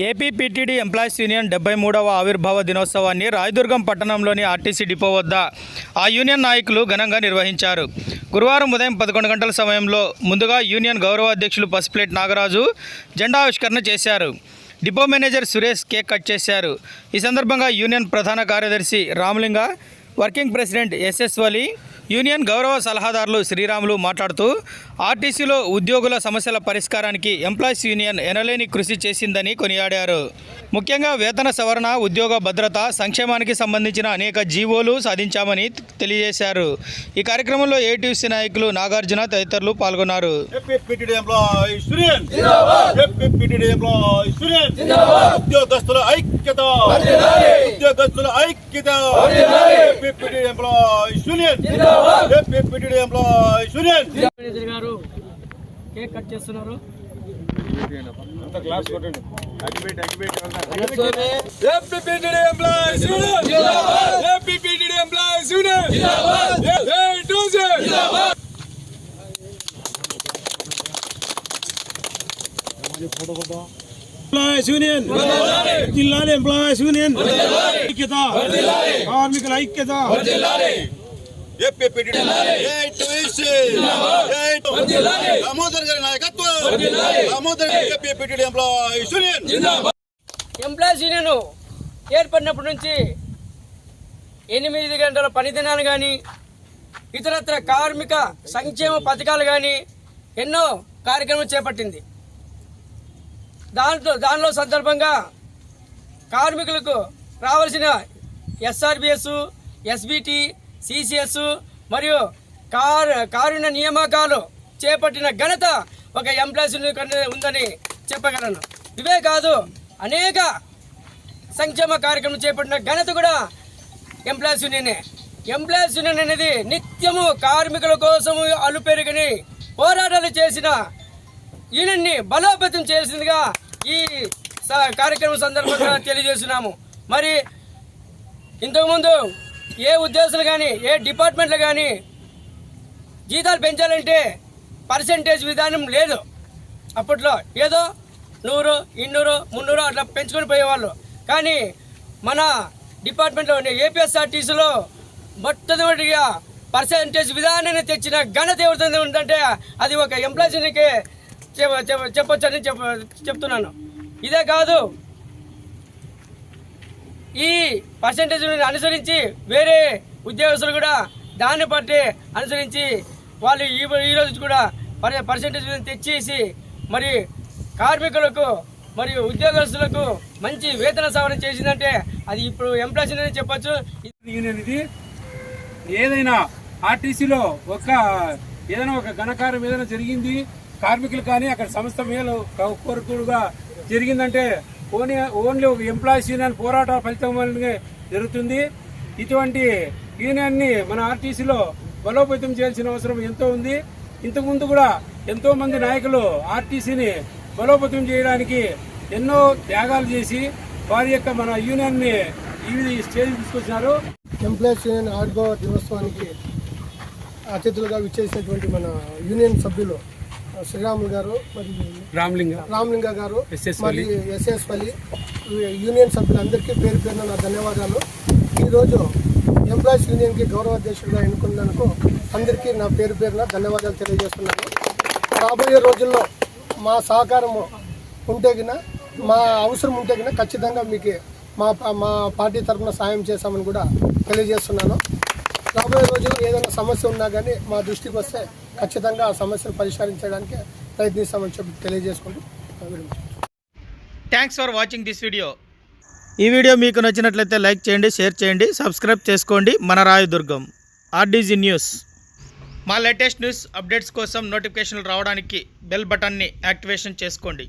APPTD employees union డెబ్బై మూడవ ఆవిర్భావ దినోత్సవాన్ని రాయదుర్గం పట్టణంలోని ఆర్టీసీ డిపో వద్ద ఆ యూనియన్ నాయకులు ఘనంగా నిర్వహించారు. గురువారం ఉదయం పదకొండు గంటల సమయంలో ముందుగా యూనియన్ గౌరవ అధ్యక్షులు పసుపులేట్ నాగరాజు జెండా ఆవిష్కరణ చేశారు. Depot manager Suresh cake cut చేశారు. ఈ సందర్భంగా యూనియన్ ప్రధాన కార్యదర్శి Ramalinga working president SS Vali union గౌరవ సలహాదారులు శ్రీరాములు మాట్లాడుతూ ఆర్టీసీలో ఉద్యోగుల సమస్యల పరిష్కారానికి ఎంప్లాయీస్ యూనియన్ ఎనలేని కృషి చేసిందని కొనియాడారు. ముఖ్యంగా వేతన సవరణ ఉద్యోగ భద్రత సంక్షేమానికి సంబంధించిన అనేక జీవోలు సాధించామని తెలియజేశారు. ఈ కార్యక్రమంలో ఏటీసీ నాయకులు నాగార్జున తదితరులు పాల్గొన్నారు. ఉద్యోగస్తుల ఐక్యత ఉద్యోగస్తుల ఐక్యత APPTD employees union APPTD employees union manager గారు కేక్ కట్ చేస్తున్నారు APPTD employees union APPTD employees union A to Z employees union జిల్లాల ఎంప్లాయీస్ యూనియన్ ఐక్యత కార్మికుల ఐక్యత ఏపీపీటీడీ దామోదర్ గారి నాయకత్వం Damodar APPTD employees union employees union ఏర్పడినప్పటి నుంచి ఎనిమిది గంటల పని దినాలు కానీ ఇతరత్ర కార్మిక సంక్షేమ పథకాలు కానీ ఎన్నో కార్యక్రమాలు చేపట్టింది. దాంట్లో దానిలో సందర్భంగా కార్మికులకు రావాల్సిన ఎస్ఆర్బిఎస్ ఎస్బిటి సిసిఎస్ మరియు కార్ కారుణ్య నియామకాలు చేపట్టిన ఘనత ఒక ఎంప్లాయీస్ ఉందని చెప్పగలను. ఇవే కాదు అనేక సంక్షేమ కార్యక్రమం చేపట్టిన ఘనత కూడా ఎంప్లాయీస్ యూనియనే ఎంప్లాయీస్ యూనియన్ అనేది నిత్యము కార్మికుల కోసము అలుపెరుగని పోరాటాలు చేసిన యూనియన్ని బలోపేతం చేసిందిగా ఈ స- కార్యక్రమం సందర్భంగా తెలియజేస్తున్నాము. మరి ఇంతకుముందు ఏ ఉద్యోగులు కానీ ఏ డిపార్ట్మెంట్లు కానీ జీతాలు పెంచాలంటే పర్సంటేజ్ విధానం లేదు. అప్పట్లో ఏదో నూరు ఇన్నూరు మున్నూరు అట్లా పెంచుకొని పోయేవాళ్ళు. కానీ మన డిపార్ట్మెంట్లో ఉండే ఏపీఎస్ఆర్టీసీలో మొట్టమొదటిగా పర్సంటేజ్ విధానాన్ని తెచ్చిన ఘనత ఎవరితో ఉందంటే అది ఒక ఎంప్లాయీస్కి చెప్పొచ్చని చెప్ప చెప్తున్నాను. ఇదే కాదు. ఈ పర్సంటేజ్ని అనుసరించి వేరే ఉద్యోగస్తులు కూడా దాన్ని బట్టి అనుసరించి వాళ్ళు ఈ ఈ రోజు కూడా పర్- పర్సంటేజ్ తెచ్చేసి మరి కార్మికులకు మరియు ఉద్యోగస్తులకు మంచి వేతన సవరణ చేసిందంటే అది ఇప్పుడు ఎంప్లాయీస్ అని చెప్పొచ్చు. యూనియన్ ఇది. ఏదైనా ఆర్టీసీలో ఒక ఏదైనా ఒక ఘనకార్యం ఏదైనా జరిగింది కార్మికులు కానీ అక్కడ సంస్థ మేలు కోరుకుడుగా జరిగిందంటే ఓన్లీ ఓన్లీ ఒక ఎంప్లాయీస్ యూనియన్ పోరాట ఫలితం వల్లనే జరుగుతుంది. ఇటువంటి యూనియన్ని మన ఆర్టీసీలో బలోపేతం చేయాల్సిన అవసరం ఎంతో ఉంది. ఇంతకుముందు కూడా ఎంతో మంది నాయకులు ఆర్టీసీని బలోపేతం చేయడానికి ఎన్నో త్యాగాలు చేసి వారి యొక్క మన యూనియన్ని ఈ స్టేజ్ తీసుకొచ్చినారు. ఎంప్లాయీస్ యూనియన్ ఆర్గో దినోత్సవానికి అతిథులుగా విచ్చేసినటువంటి మన యూనియన్ సభ్యులు శ్రీరాములు గారు మరియు రామ్లింగ. రామలింగ గారు ఎస్ఎస్ మరియు ఎస్ఎస్ వలి యూనియన్ సభ్యులందరికీ పేరు పేరున నా ధన్యవాదాలు. ఈరోజు ఎంప్లాయీస్ యూనియన్కి గౌరవ అధ్యక్షుడిగా ఎన్నుకున్నందుకు అందరికీ నా పేరు పేరున ధన్యవాదాలు తెలియజేస్తున్నాను. రాబోయే రోజుల్లో మా సహకారము ఉంటే గిన మా అవసరం ఉంటే గిన ఖచ్చితంగా మీకు మా మా పార్టీ తరఫున సాయం చేస్తామని కూడా తెలియజేస్తున్నాను. రాబోయే రోజుల్లో ఏదైనా సమస్య ఉన్నా కానీ మా దృష్టికి వస్తే ఖచ్చితంగా ఆ సమస్యను పరిష్కరించడానికి ప్రయత్నిస్తామని చెప్పి తెలియజేసుకుంటూ thanks for watching this video ఈ వీడియో మీకు నచ్చినట్లయితే లైక్ చేయండి షేర్ చేయండి సబ్స్క్రైబ్ చేసుకోండి. మన రాయదుర్గం ఆర్డీజీ న్యూస్. మా లేటెస్ట్ న్యూస్ అప్డేట్స్ కోసం నోటిఫికేషన్లు రావడానికి బెల్ బటన్ని యాక్టివేషన్ చేసుకోండి.